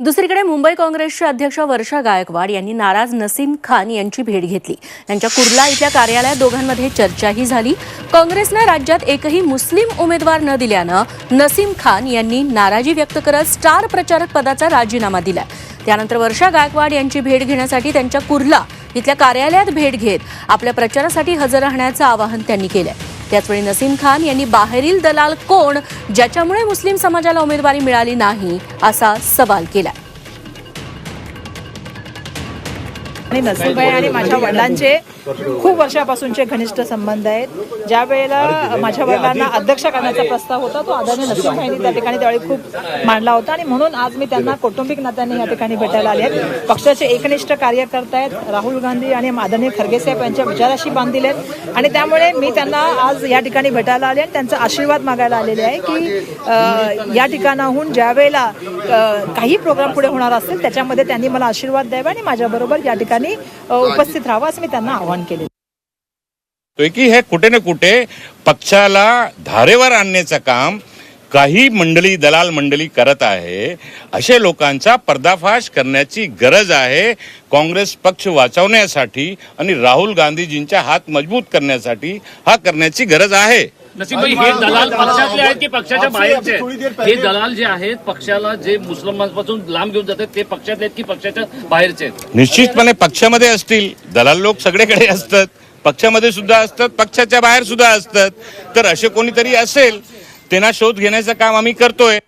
दुसरीकडे मुंबई काँग्रेसच्या अध्यक्ष वर्षा गायकवाड यांनी नाराज नसीम खान यांची भेट घेतली. त्यांच्या कुर्ला इथल्या कार्यालयात दोघांमध्ये चर्चाही झाली. काँग्रेसनं राज्यात एकही मुस्लिम उमेदवार न दिल्यानं नसीम खान यांनी नाराजी व्यक्त करत स्टार प्रचारक पदाचा राजीनामा दिला त्यानंतर वर्षा गायकवाड यांची भेट घेण्यासाठी त्यांच्या कुर्ला इथल्या कार्यालयात भेट घेत आपल्या प्रचारासाठी हजर राहण्याचं आवाहन त्यांनी केलंय. त्याचवेळी नसीम खान यांनी बाहेरील दलाल कोण ज्याच्यामुळे मुस्लिम समाजाला उमेदवारी मिळाली नाही असा सवाल केला आणि नसीबाई आणि माझ्या वडिलांचे खूप वर्षापासूनचे घनिष्ठ संबंध आहेत. ज्या वेळेला माझ्या वडिलांना अध्यक्ष करण्याचा प्रस्ताव होता तो आदरणीय नसीबाईंनी त्या ठिकाणी त्यावेळी खूप मांडला होता आणि म्हणून आज मी त्यांना कौटुंबिक नात्याने या ठिकाणी भेटायला आले आहेत पक्षाचे एकनिष्ठ कार्यकर्ते आहेत राहुल गांधी आणि आदरणीय खरगे साहेब यांच्या विचाराशी बांधील आहेत आणि त्यामुळे मी त्यांना आज या ठिकाणी भेटायला आले आणि त्यांचा आशीर्वाद मागायला आलेले आहे की या ठिकाणाहून ज्या वेळेला काही प्रोग्राम पुढे होणार असतील त्याच्यामध्ये त्यांनी मला आशीर्वाद द्यावा आणि माझ्याबरोबर या ठिकाणी अ, उपस्थित राहावं असं मी त्यांना आवाहन केले तो की हे कुठे ना कुठे पक्षाला धारेवर आणण्याचं काम काही मंडळी दलाल मंडळी करत आहे. असे लोकांचा पर्दाफाश करण्याची गरज आहे. काँग्रेस पक्ष वाचवण्यासाठी आणि राहुल गांधीजींचा हात मजबूत करण्यासाठी हा करण्याची गरज आहे. नसीबभाई हे दलाल पक्षातले आहेत की पक्षाच्या बाहेरचे? हे दलाल जे आहेत पक्षाला जे मुसलमानपासून लांब घेऊन जातात ते पक्षातले आहेत की पक्षाच्या बाहेरचे आहेत? निश्चितपणे पक्षामध्ये असतील. दलाल लोक सगळीकडे असतात. पक्षामध्ये सुद्धा असतात पक्षाच्या बाहेर सुद्धा असतात. तर असे कोणीतरी असेल त्यांना शोध घेण्याचं काम आम्ही करतोय.